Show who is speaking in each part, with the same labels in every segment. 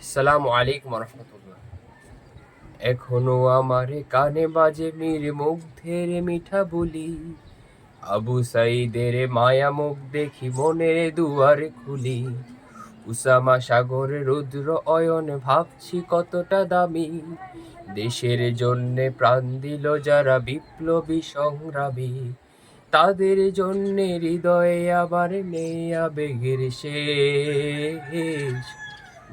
Speaker 1: আসসালামু আলাইকুম রহমতুল্লাহ। এখনও আমার কানে বাজে মীর মুগ্ধের মিঠা বলি। আবু সাইদের মায়া মুখ দেখি মনের দুয়ার খুলি। উসামা সাগর রুদ্র অয়ন ভাবছি কতটা দামি। দেশের জন্যে প্রাণ দিল যারা বিপ্লবী সংগ্রামী। তাদের জন্যে হৃদয়ে আবার নেই আবেগের শেষ।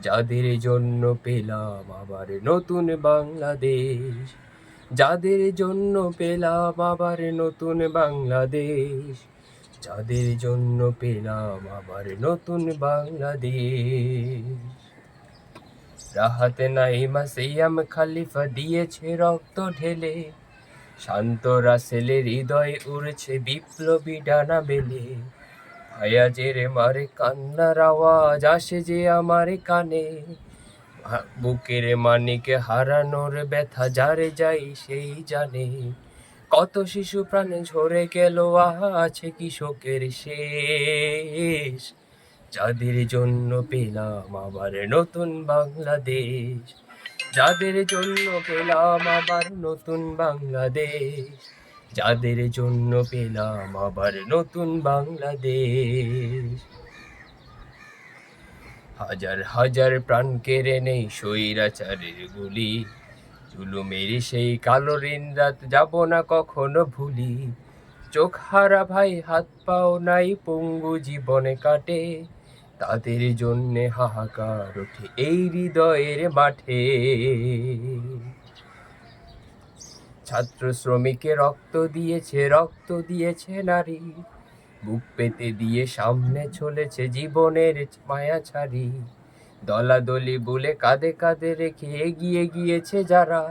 Speaker 1: যাদের জন্য পেলাম আবার নতুন বাংলাদেশ। যাদের জন্য পেলাম আবার নতুন বাংলাদেশ। যাদের জন্য পেলাম আবার নতুন বাংলাদেশ। রাহাত নাইমা সিয়াম খালিফা দিয়েছে রক্ত ঢেলে। শান্ত রাসেলের হৃদয় উড়ছে বিপ্লবী ডানা বেলে আয়াজের মারে কান্নার আওয়াজ আসে যে আমার কানে। বুকের মানিকে হারানোর ব্যথা যারে যাই সেই জানে। কত শিশু প্রাণে ঝরে গেল আছে কি শোকের শেষ। যাদের জন্য পেলাম আবার নতুন বাংলাদেশ। যাদের জন্য পেলাম আবার নতুন বাংলাদেশ। যাদের জন্য পেলাম আবার নতুন বাংলাদেশ। হাজার হাজার প্রাণ কেড়ে নেই স্বৈরাচারের গুলি। জুলুমের সেই কালো রাত যাব না কখনো ভুলি। চোখ হারা ভাই, হাত পাও নাই, পঙ্গু জীবনে কাটে। তাদের জন্যে হাহাকার ওঠে এই হৃদয়ের মাঠে। ছাত্র শ্রমিকে রক্ত দিয়েছে রক্ত দিয়েছে নারী। বুক পেতে দিয়ে সামনে চলেছে জীবনের মায়া ছাড়ি দলাদলি বলে কাঁধে কাঁধে রেখে এগিয়ে গিয়েছে যারা।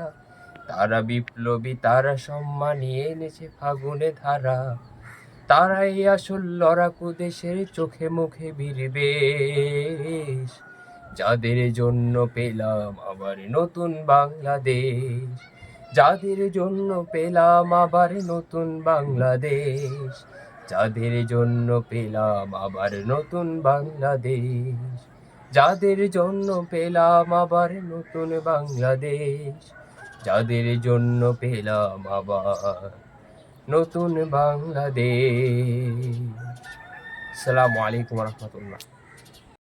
Speaker 1: তারা বিপ্লবী, তারা সম্মানী এনেছে ফাগুনে ধারা। তারাই আসল লড়াকু দেশের চোখে মুখে বিরবেশ যাদের জন্য পেলাম আবার নতুন বাংলাদেশ। যাদের জন্য পেলাম আবার নতুন বাংলাদেশ। যাদের জন্য পেলাম আবার নতুন বাংলাদেশ। যাদের জন্য পেলাম আবার নতুন বাংলাদেশ। যাদের জন্য পেলাম আবার নতুন বাংলাদেশ। আসসালামু আলাইকুম রহমতুল্লাহ।